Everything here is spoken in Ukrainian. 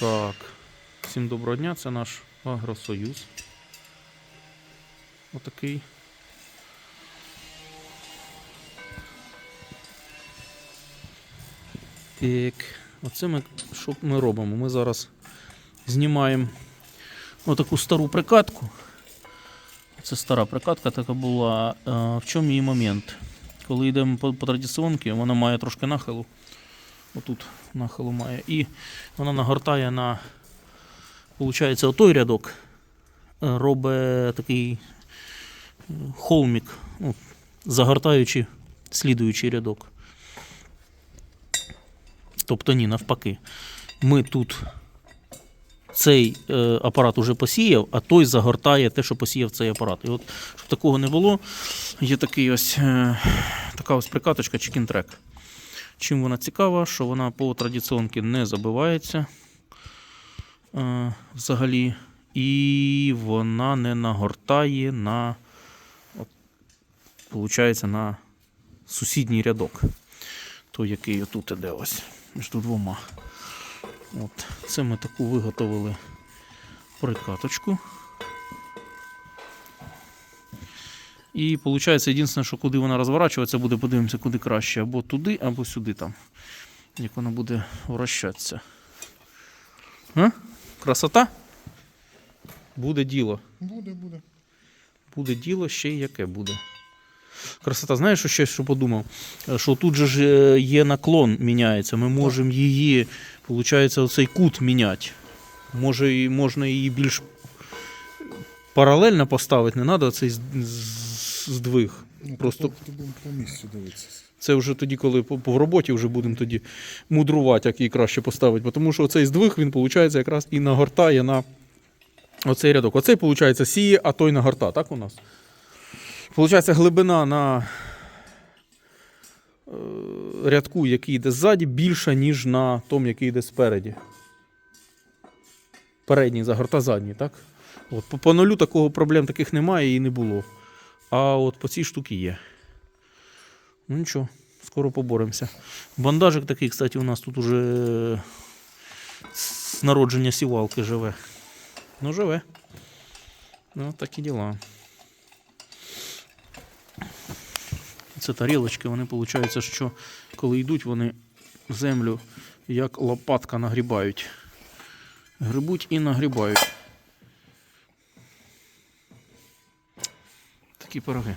Так. Всім доброго дня, це наш Агросоюз. Отакий. Так, оце ми, що ми робимо? Ми зараз знімаємо отаку стару прикатку. Це стара прикатка така була. Е, В чому її момент? Коли йдемо по, по традиціонки, вона має трошки нахилу. Отут нахилу має. І вона нагортає на, виходить, отой рядок е, робить такий е, холмік, ну, загортаючи слідуючий рядок. Тобто ні, навпаки. Ми тут цей е, апарат уже посіяв, а той загортає те, що посіяв цей апарат. І от, щоб такого не було, є такий ось, е, така ось прикаточка Chicken Track. Чим вона цікава, що вона по традиціонки не забивається е, взагалі, і вона не нагортає на, от, на сусідній рядок. Той, який отут іде ось між двома. От, це ми таку виготовили прикаточку. І виходить, єдине, що куди вона розворачується, буде подивимося, куди краще. Або туди, або сюди там. Як вона буде вращатися. А? Красота? Буде діло. Буде, буде. Буде діло ще й яке буде. Красота, знаєш, що ще що подумав? Е, Що тут же ж е, є наклон міняється. Ми можемо її, виходить, оцей кут міняти. Може, можна її більш паралельно поставити, не треба цей здвиг. Ну, Просто- Просто то будемо по місцю дивитися. Це вже тоді, коли по, по роботі вже будемо тоді мудрувати, як її краще поставити. Тому що оцей здвиг, він, виходить, якраз і нагортає на оцей рядок. Оцей, виходить, сіє, а той нагорта, так у нас? Получається, глибина на е, рядку, який йде ззаді, більша, ніж на тому, який йде спереді. Передній загорта задній, так? От, по, по нулю такого проблем таких немає і не було. А от по цій штуці є. Ну нічого, скоро поборемося. Бандажик такий, кстати, у нас тут уже з народження сівалки живе. Ну, живе. Ну, такі діла. Це тарілочки, вони, виходить, що коли йдуть, вони землю як лопатка нагрібають. Грибуть і нагрібають. aquí por acá.